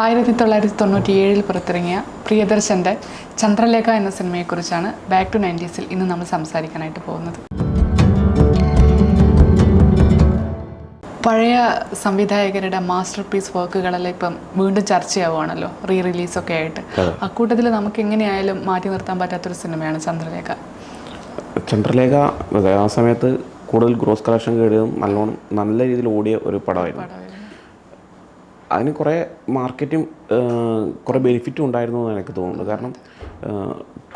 ആയിരത്തി തൊള്ളായിരത്തി തൊണ്ണൂറ്റി ഏഴിൽ പുറത്തിറങ്ങിയ പ്രിയദർശന്റെ ചന്ദ്രലേഖ എന്ന സിനിമയെക്കുറിച്ചാണ് ബാക്ക് ടു നയന്റീസിൽ ഇന്ന് നമ്മൾ സംസാരിക്കാനായിട്ട് പോകുന്നത്. പഴയ സംവിധായകരുടെ മാസ്റ്റർ പീസ് വർക്കുകളെല്ലാം ഇപ്പം വീണ്ടും ചർച്ചയാവുകയാണല്ലോ റീ റിലീസൊക്കെ ആയിട്ട് അക്കൂട്ടത്തിൽ നമുക്ക് എങ്ങനെയായാലും മാറ്റി നിർത്താൻ പറ്റാത്തൊരു സിനിമയാണ് ചന്ദ്രലേഖ. ചന്ദ്രലേഖ ആ സമയത്ത് കൂടുതൽ ഗ്രോസ് കളക്ഷൻ കേടുകയും നല്ലോണം നല്ല രീതിയിൽ ഓടിയ ഒരു പടമായിരുന്നു. അതിന് കുറേ മാർക്കറ്റും കുറേ ബെനിഫിറ്റും ഉണ്ടായിരുന്നു എന്ന് എനിക്ക് തോന്നുന്നു കാരണം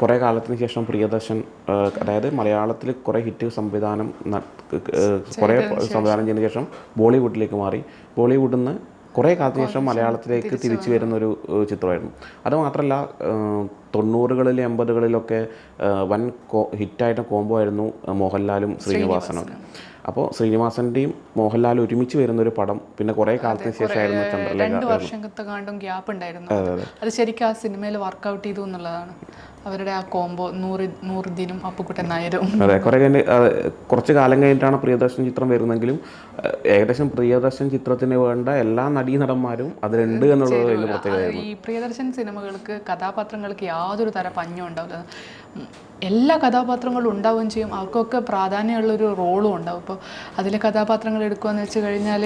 കുറേ കാലത്തിന് ശേഷം പ്രിയദർശൻ അതായത് മലയാളത്തിൽ കുറേ ഹിറ്റ് സംവിധാനം കുറേ സംവിധാനം ചെയ്തതിന് ശേഷം ബോളിവുഡിലേക്ക് മാറി. ബോളിവുഡിൽ നിന്ന് കുറേ കാലത്തിന് ശേഷം മലയാളത്തിലേക്ക് തിരിച്ചു വരുന്ന ഒരു ചിത്രമായിരുന്നു. അതുമാത്രമല്ല തൊണ്ണൂറുകളിൽ എൺപതുകളിലൊക്കെ വൻ കോ ഹിറ്റായിട്ട് കോംബോ ആയിരുന്നു മോഹൻലാലും ശ്രീനിവാസനും. അപ്പോൾ ശ്രീനിവാസന്റെയും മോഹൻലാൽ ഒരുമിച്ച് വരുന്ന ഒരു പടം പിന്നെ കുറെ കാലത്തിന് ശേഷമായിരുന്നു ചന്ദ്രലേഖ ഗ്യാപ്പ് ഉണ്ടായിരുന്നു. അത് ശരിക്കും ആ സിനിമയിൽ വർക്ക്ഔട്ട് ചെയ്തു എന്നുള്ളതാണ്. അവരുടെ ആ കോംബോ നൂറ് നൂറുദ്ദീനും അപ്പുക്കുട്ടൻ നായരും. അതെ കുറേ കഴിഞ്ഞ് കുറച്ച് കാലം കഴിഞ്ഞിട്ടാണ് പ്രിയദർശൻ ചിത്രം വരുന്നെങ്കിലും ഏകദേശം പ്രിയദർശൻ ചിത്രത്തിന് വേണ്ട എല്ലാ നടീനടന്മാരും അതിലുണ്ട് എന്നുള്ളത് പ്രത്യേകത ഈ പ്രിയദർശൻ സിനിമകൾക്ക് കഥാപാത്രങ്ങൾക്ക് യാതൊരു തര പഞ്ഞും ഉണ്ടാവില്ല. ഉം, എല്ലാ കഥാപാത്രങ്ങളും ഉണ്ടാവുകയും ചെയ്യും. അവർക്കൊക്കെ പ്രാധാന്യമുള്ളൊരു റോളും ഉണ്ടാവും. ഇപ്പോൾ അതിലെ കഥാപാത്രങ്ങൾ എടുക്കുകയെന്ന് വെച്ച് കഴിഞ്ഞാൽ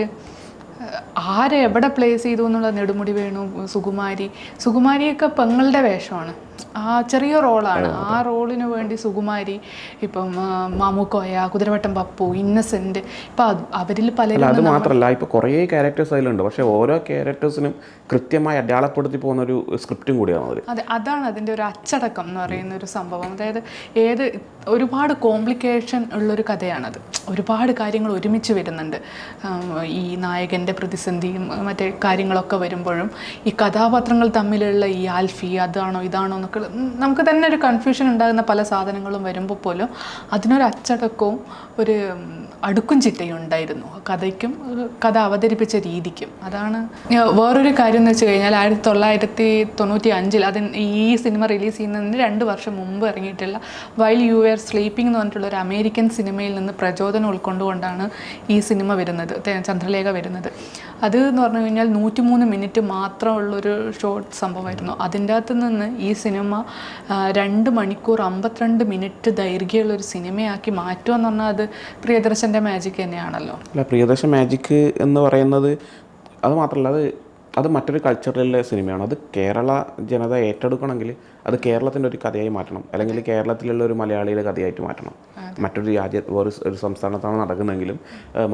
ആരെ എവിടെ പ്ലേസ് ചെയ്തു എന്നുള്ള നെടുമുടി വേണു സുകുമാരി. സുകുമാരിയൊക്കെ പെങ്ങളുടെ വേഷമാണ്. ആ ചെറിയ റോളാണ്. ആ റോളിന് വേണ്ടി സുകുമാരി ഇപ്പം മാമുക്കോയ കുതിരവട്ടം പപ്പു ഇന്നസെന്റ് ഇപ്പൊ അവരിൽ പലരും അത് മാത്രമല്ല ഇപ്പൊ കുറേ ക്യാരക്ടേഴ്സ് അതിലുണ്ട്. പക്ഷെ ഓരോ ക്യാരക്ടേഴ്സിനും കൃത്യമായി അടയാളപ്പെടുത്തി പോകുന്ന ഒരു സ്ക്രിപ്റ്റും കൂടിയാണ് അതെ അതാണ് അതിന്റെ ഒരു അച്ചടക്കം എന്ന് പറയുന്ന ഒരു സംഭവം. അതായത് ഏത് ഒരുപാട് കോംപ്ലിക്കേഷൻ ഉള്ളൊരു കഥയാണത്. ഒരുപാട് കാര്യങ്ങൾ ഒരുമിച്ച് വരുന്നുണ്ട്. ഈ ഈ നായകന്റെ പ്രതിസന്ധിയും മറ്റേ കാര്യങ്ങളൊക്കെ വരുമ്പോഴും ഈ കഥാപാത്രങ്ങൾ തമ്മിലുള്ള ഈ ആൽഫി അതാണോ ഇതാണോ എന്നൊക്കെ നമുക്ക് തന്നെ ഒരു കൺഫ്യൂഷൻ ഉണ്ടാകുന്ന പല സാധനങ്ങളും വരുമ്പോൾ പോലും അതിനൊരു അച്ചടക്കവും ഒരു അടുക്കും ചിട്ടയും ഉണ്ടായിരുന്നു. കഥയ്ക്കും കഥ അവതരിപ്പിച്ച രീതിക്കും. അതാണ് വേറൊരു കാര്യം എന്ന് വെച്ച് കഴിഞ്ഞാൽ ആയിരത്തി തൊള്ളായിരത്തി തൊണ്ണൂറ്റി അഞ്ചിൽ അതിന് ഈ സിനിമ റിലീസ് ചെയ്യുന്നതിന് രണ്ട് വർഷം മുമ്പ് ഇറങ്ങിയിട്ടുള്ള വൈൽ യു ആർ സ്ലീപ്പിംഗ് എന്ന് പറഞ്ഞിട്ടുള്ള ഒരു അമേരിക്കൻ സിനിമയിൽ നിന്ന് പ്രചോദനം ഉൾക്കൊണ്ടുകൊണ്ടാണ് ഈ സിനിമ വരുന്നത് ചന്ദ്രലേഖ വരുന്നത്. അത് എന്ന് പറഞ്ഞു കഴിഞ്ഞാൽ നൂറ്റിമൂന്ന് മിനിറ്റ് മാത്രമുള്ളൊരു ഷോർട്ട് സംഭവമായിരുന്നു. അതിന്റെ അകത്ത് നിന്ന് ഈ സിനിമ രണ്ട് മണിക്കൂർ അമ്പത്തിരണ്ട് മിനിറ്റ് ദൈർഘ്യമുള്ള ഒരു സിനിമയാക്കി മാറ്റുക എന്ന് പറഞ്ഞാൽ അത് പ്രിയദർശന്റെ മാജിക് തന്നെയാണല്ലോ. അല്ല പ്രിയദർശൻ മാജിക് എന്ന് പറയുന്നത് അത് മാത്രമല്ല അത് അത് മറ്റൊരു കൾച്ചറിലെ സിനിമയാണ്. അത് കേരള ജനത ഏറ്റെടുക്കണമെങ്കിൽ അത് കേരളത്തിന്റെ ഒരു കഥയായി മാറ്റണം. അല്ലെങ്കിൽ കേരളത്തിലുള്ള ഒരു മലയാളിയുടെ കഥയായിട്ട് മാറ്റണം. മറ്റൊരു രാജ്യ ഒരു ഒരു സംസ്ഥാനത്താണ് നടക്കുന്നതെങ്കിലും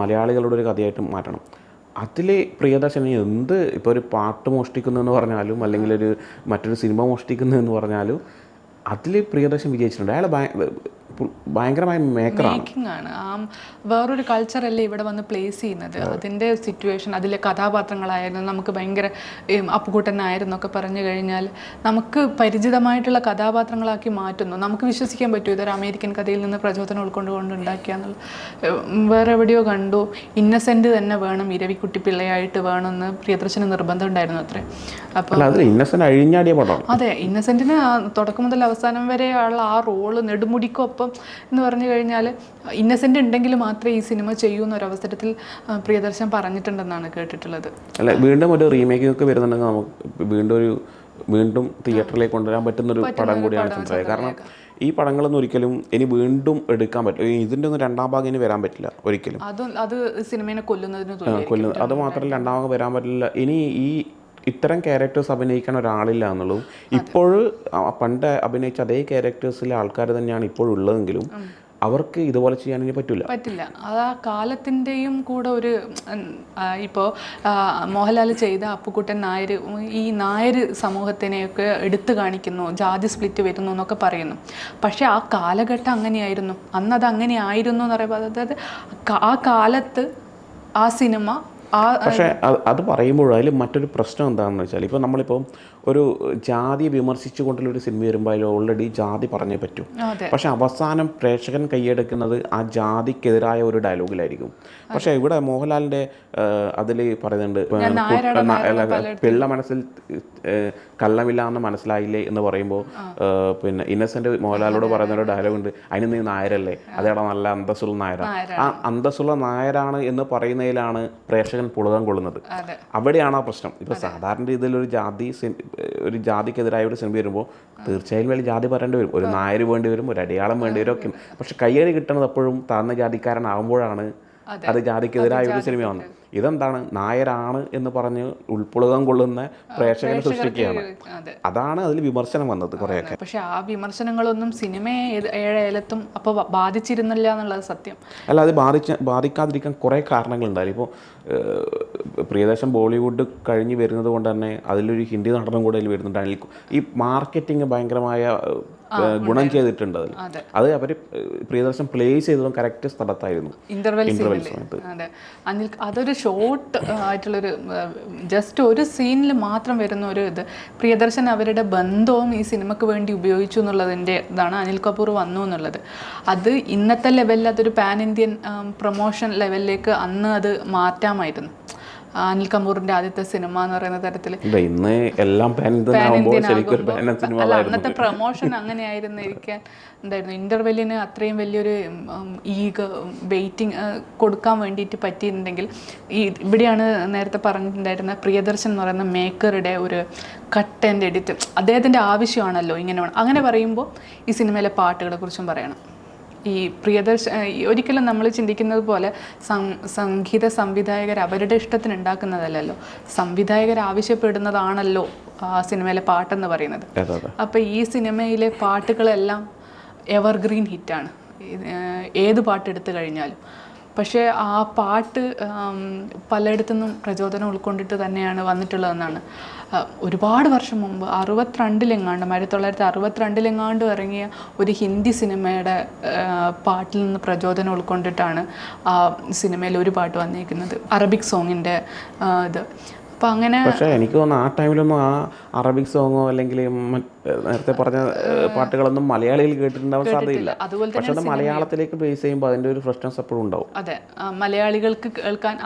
മലയാളികളുടെ ഒരു കഥയായിട്ട് മാറ്റണം. അതിൽ പ്രിയദർശന് എന്ത് ഇപ്പോൾ ഒരു പാട്ട് മോഷ്ടിക്കുന്നതെന്ന് പറഞ്ഞാലും അല്ലെങ്കിൽ ഒരു മറ്റൊരു സിനിമ മോഷ്ടിക്കുന്നതെന്ന് പറഞ്ഞാലും അതിൽ പ്രിയദർശൻ വിജയിച്ചിട്ടുണ്ട്. അയാൾ ഭയങ്കരമായ മേക്കിംഗ് ആണ്. ആ വേറൊരു കൾച്ചറല്ലേ ഇവിടെ വന്ന് പ്ലേസ് ചെയ്യുന്നത്? അതിന്റെ സിറ്റുവേഷൻ അതിലെ കഥാപാത്രങ്ങളായിരുന്നു നമുക്ക് ഭയങ്കര അപ്പുകൂട്ടനായിരുന്നു ഒക്കെ പറഞ്ഞു കഴിഞ്ഞാൽ നമുക്ക് പരിചിതമായിട്ടുള്ള കഥാപാത്രങ്ങളാക്കി മാറ്റുന്നു. നമുക്ക് വിശ്വസിക്കാൻ പറ്റും ഇതൊരു അമേരിക്കൻ കഥയിൽ നിന്ന് പ്രചോദനം ഉൾക്കൊണ്ടുകൊണ്ട് ഉണ്ടാക്കിയാന്നുള്ള വേറെ എവിടെയോ കണ്ടു. ഇന്നസെന്റ് തന്നെ വേണം ഇരവിക്കുട്ടി പിള്ളയായിട്ട് വേണമെന്ന് പ്രിയദർശന് നിർബന്ധം ഉണ്ടായിരുന്നു അത്രേ. അപ്പോൾ അതെ ഇന്നസെന്റിന് ആ തുടക്കം മുതൽ അവസാനം വരെ ഉള്ള ആ റോൾ നെടുമുടിക്കൊപ്പം എന്ന് പറഞ്ഞു കഴിഞ്ഞാൽ ഇന്നസെന്റ് ഉണ്ടെങ്കിൽ മാത്രമേ ഈ സിനിമ ചെയ്യൂ എന്നൊരവസരത്തിൽ പ്രിയദർശൻ പറഞ്ഞിട്ടുണ്ടെന്നാണ് കേട്ടിട്ടുള്ളത്. അല്ല വീണ്ടും ഒരു റീമേക്ക് ഒക്കെ വരുന്നുണ്ടെങ്കിൽ നമുക്ക് വീണ്ടും ഒരു വീണ്ടും തിയേറ്ററിലേക്ക് കൊണ്ടുവരാൻ പറ്റുന്ന ഒരു പടം കൂടിയാണ് ചന്ദ്രലേഖ കാരണം ഈ പടങ്ങളൊന്നും ഒരിക്കലും ഇനി വീണ്ടും എടുക്കാൻ പറ്റും ഇതിന്റെ ഒന്നും രണ്ടാം ഭാഗം ഇനി വരാൻ പറ്റില്ല ഒരിക്കലും. അത് അത് സിനിമയെ കൊല്ലുന്നതിന് കൊല്ലുന്നത് അത് മാത്രമല്ല രണ്ടാം ഭാഗം വരാൻ പറ്റില്ല. ഇനി ഈ ഇത്തരം ക്യാരക്ടേഴ്സ് അഭിനയിക്കാൻ ഒരാളില്ല എന്നുള്ളതും ഇപ്പോൾ പണ്ട് അഭിനയിച്ച അതേ ക്യാരക്ടേഴ്സിലെ ആൾക്കാർ തന്നെയാണ് ഇപ്പോൾ ഉള്ളതെങ്കിലും അവർക്ക് ഇതുപോലെ ചെയ്യാൻ ഇനി പറ്റില്ല പറ്റില്ല. അത് ആ കാലത്തിന്റെയും കൂടെ ഒരു ഇപ്പോൾ മോഹൻലാൽ ചെയ്ത അപ്പുക്കുട്ടൻ നായർ ഈ നായർ സമൂഹത്തിനെയൊക്കെ എടുത്തു കാണിക്കുന്നു ജാതി സ്പ്ലിറ്റ് വരുന്നു എന്നൊക്കെ പറയുന്നു. പക്ഷേ ആ കാലഘട്ടം അങ്ങനെയായിരുന്നു. അന്നത് അങ്ങനെയായിരുന്നു അങ്ങനെ ആയിരുന്നു എന്ന് പറയുമ്പോൾ അതായത് ആ കാലത്ത് ആ സിനിമ പക്ഷേ അത് പറയുമ്പോൾ അതിൽ മറ്റൊരു പ്രശ്നം എന്താണെന്ന് വെച്ചാൽ ഇപ്പോൾ നമ്മളിപ്പോൾ ഒരു ജാതി വിമർശിച്ചുകൊണ്ടുള്ള ഒരു സിനിമ വരുമ്പോൾ അതിൽ ഓൾറെഡി ജാതി പറഞ്ഞേ പറ്റൂ. പക്ഷേ അവസാനം പ്രേക്ഷകൻ കൈയെടുക്കുന്നത് ആ ജാതിക്കെതിരായ ഒരു ഡയലോഗിലായിരിക്കും. പക്ഷേ ഇവിടെ മോഹൻലാലിന്റെ അതിൽ പറയുന്നുണ്ട് പിള്ള മനസ്സിൽ കള്ളമില്ല എന്ന് മനസ്സിലായില്ലേ എന്ന് പറയുമ്പോൾ പിന്നെ ഇന്നസെന്റ് മോഹൻലാലോട് പറയുന്ന ഒരു ഡയലോഗ് ഉണ്ട് അതിന് നീ നായരല്ലേ? അതേടാ നല്ല അന്തസ്സുള്ള നായരാണ്. ആ അന്തസ്സുള്ള നായരാണ് എന്ന് പറയുന്നതിലാണ് പ്രേക്ഷകൻ പ്രിയദർശൻ പുളകം കൊള്ളുന്നത്. അവിടെയാണ് ആ പ്രശ്നം ഇപ്പോൾ സാധാരണ രീതിയിൽ ഒരു ജാതി ഒരു ജാതിക്കെതിരായ ഒരു സിനിമ വരുമ്പോൾ തീർച്ചയായും വേണ്ടി ജാതി പറയേണ്ടി വരും. ഒരു നായർ വേണ്ടി വരും ഒരു അടയാളം വേണ്ടി വരും ഒക്കെ. പക്ഷെ കയ്യടി കിട്ടുന്നത് എപ്പോഴും താഴ്ന്ന ജാതിക്കാരനാകുമ്പോഴാണ് അത്. ജാതിക്കെതിരായ ഒരു സിനിമയാണ് ഇതെന്താണ്? നായരാണ് എന്ന് പറഞ്ഞ് ഉൾപ്പുളകം കൊള്ളുന്ന പ്രേക്ഷകനെ സൃഷ്ടിക്കുകയാണ്. അതാണ് അതിൽ വിമർശനം വന്നത് കുറേയൊക്കെ. പക്ഷെ ആ വിമർശനങ്ങളൊന്നും സിനിമയെ ഏഴേലത്തും അപ്പോൾ ബാധിച്ചിരുന്നില്ല എന്നുള്ളത് സത്യം. അല്ല അത് ബാധിച്ച ബാധിക്കാതിരിക്കാൻ കുറേ കാരണങ്ങളുണ്ടായാലും ഇപ്പോൾ പ്രിയദർശൻ ബോളിവുഡ് കഴിഞ്ഞ് വരുന്നത് കൊണ്ട് തന്നെ അതിലൊരു ഹിന്ദി നടനും കൂടെ അതിൽ വരുന്നുണ്ട്. ഈ മാർക്കറ്റിംഗ് ഭയങ്കരമായ ഗുണം ചെയ്തിട്ടുണ്ട് അതിൽ. അതെ. അവർ പ്രിയദർശൻ പ്ലേ ചെയ്തതും കറക്റ്റ് സ്ഥലത്തായിരുന്നു. ഇന്റർവെൽ സമയത്ത്. അനിൽ അതൊരു ഷോർട്ട് ആയിട്ടുള്ളൊരു ജസ്റ്റ് ഒരു സീനിൽ മാത്രം വരുന്ന ഒരു ഇത്. പ്രിയദർശൻ അവരുടെ ബന്ധവും ഈ സിനിമക്ക് വേണ്ടി ഉപയോഗിച്ചു എന്നുള്ളതിന്റെ ഇതാണ് അനിൽ കപൂർ വന്നു എന്നുള്ളത്. അത് ഇന്നത്തെ ലെവലിൽ അതൊരു പാൻ ഇന്ത്യൻ പ്രൊമോഷൻ ലെവലിലേക്ക് അന്ന് അത് മാറ്റാമായിരുന്നു. അനിൽ കപൂറിന്റെ ആദ്യത്തെ സിനിമ എന്ന് പറയുന്ന തരത്തിൽ ഇന്ന് എല്ലാം അന്നത്തെ പ്രൊമോഷൻ അങ്ങനെയായിരുന്നു ഇരിക്കാൻ എന്തായിരുന്നു ഇന്റർവെല്ലിന് അത്രയും വലിയൊരു ഈഗ വെയിറ്റിംഗ് കൊടുക്കാൻ വേണ്ടിയിട്ട് പറ്റിയിട്ടുണ്ടെങ്കിൽ ഈ ഇവിടെയാണ് നേരത്തെ പറഞ്ഞിട്ടുണ്ടായിരുന്ന പ്രിയദർശൻ എന്ന് പറയുന്ന മേക്കറുടെ ഒരു കട്ട് ആൻഡ് എഡിറ്റ് അദ്ദേഹത്തിന്റെ ആവശ്യമാണല്ലോ ഇങ്ങനെ അങ്ങനെ പറയുമ്പോൾ ഈ സിനിമയിലെ പാട്ടുകളെ കുറിച്ചും പറയണം. ഈ പ്രിയദർശ ഒരിക്കലും നമ്മൾ ചിന്തിക്കുന്നത് പോലെ സംഗീത സംവിധായകർ അവരുടെ ഇഷ്ടത്തിന് ഉണ്ടാക്കുന്നതല്ലല്ലോ. സംവിധായകർ ആവശ്യപ്പെടുന്നതാണല്ലോ ആ സിനിമയിലെ പാട്ടെന്ന് പറയുന്നത്. അപ്പോൾ ഈ സിനിമയിലെ പാട്ടുകളെല്ലാം എവർഗ്രീൻ ഹിറ്റാണ് ഏത് പാട്ട് എടുത്തു കഴിഞ്ഞാലും. പക്ഷേ ആ പാട്ട് പലയിടത്തുനിന്നും പ്രചോദനം ഉൾക്കൊണ്ടിട്ട് തന്നെയാണ് വന്നിട്ടുള്ളതെന്നാണ്. ഒരുപാട് വർഷം മുമ്പ് അറുപത്തിരണ്ടിലെങ്ങാണ്ട് ആയിരത്തി തൊള്ളായിരത്തി അറുപത്തിരണ്ടിലെങ്ങാണ്ട് ഇറങ്ങിയ ഒരു ഹിന്ദി സിനിമയുടെ പാട്ടിൽ നിന്ന് പ്രചോദനം ഉൾക്കൊണ്ടിട്ടാണ് ആ സിനിമയിൽ ഒരു പാട്ട് വന്നിരിക്കുന്നത്. അറബിക് സോങ്ങിന്റെ ഇത്. അപ്പം അങ്ങനെ പക്ഷേ എനിക്ക് തോന്നുന്നു ആ ടൈമിലൊന്നും ആ അറബിക് സോങ്ങോ അല്ലെങ്കിൽ നേരത്തെ പറഞ്ഞ പാട്ടുകളൊന്നും മലയാളിയിൽ കേട്ടിട്ടുണ്ടാവാൻ സാധ്യതയില്ല. പക്ഷെ അത് മലയാളത്തിലേക്ക് ബേസ് ചെയ്യുമ്പോൾ അതിന്റെ ഒരു ഫ്രഷ്നസ് എപ്പോഴും ഉണ്ടാവും. അതെ. മലയാളികൾക്ക് കേൾക്കാൻ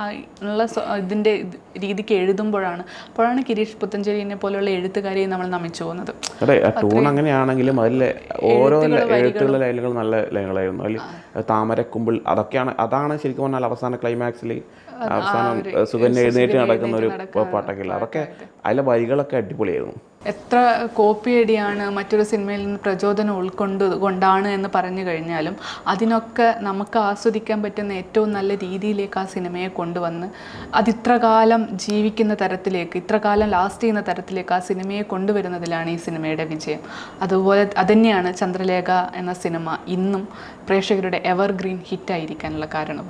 ഉള്ള സ്വ- ഇതിന്റെ ഇത് രീതിക്ക് എഴുതുമ്പോഴാണ് അപ്പോഴാണ് കിരീഷ് പുത്തഞ്ചേരിനെ പോലെയുള്ള എഴുത്തുകാരെയും നമ്മൾ നമിച്ചു പോകുന്നത്. അതെ ടൂൺ അങ്ങനെയാണെങ്കിലും അതിലെ ഓരോ എഴുത്തുള്ള ലൈനുകൾ നല്ല ലൈനുകളായിരുന്നു. അതിൽ താമരക്കുമ്പിൾ അതൊക്കെയാണ് അതാണ് ശരിക്കും പറഞ്ഞാൽ അവസാന ക്ലൈമാക്സിൽ അവസാനം സുഗന്യ എഴുന്നേറ്റ് നടക്കുന്ന ഒരു പാട്ടൊക്കെ ഉള്ളത് അതൊക്കെ അതിലെ വരികളൊക്കെ അടിപൊളിയായിരുന്നു. എത്ര കോപ്പി കോപ്പിയടിയാണ് മറ്റൊരു സിനിമയിൽ നിന്ന് പ്രചോദനം ഉൾക്കൊണ്ട് കൊണ്ടാണ് എന്ന് പറഞ്ഞു കഴിഞ്ഞാലും അതിനൊക്കെ നമുക്ക് ആസ്വദിക്കാൻ പറ്റുന്ന ഏറ്റവും നല്ല രീതിയിലേക്ക് ആ സിനിമയെ കൊണ്ടുവന്ന് അത് ഇത്ര കാലം ജീവിക്കുന്ന തരത്തിലേക്ക് ഇത്രകാലം ലാസ്റ്റ് ചെയ്യുന്ന തരത്തിലേക്ക് ആ സിനിമയെ കൊണ്ടുവരുന്നതിലാണ് ഈ സിനിമയുടെ വിജയം. അതുപോലെ അതുതന്നെയാണ് ചന്ദ്രലേഖ എന്ന സിനിമ ഇന്നും പ്രേക്ഷകരുടെ എവർഗ്രീൻ ഹിറ്റായിരിക്കാനുള്ള കാരണം.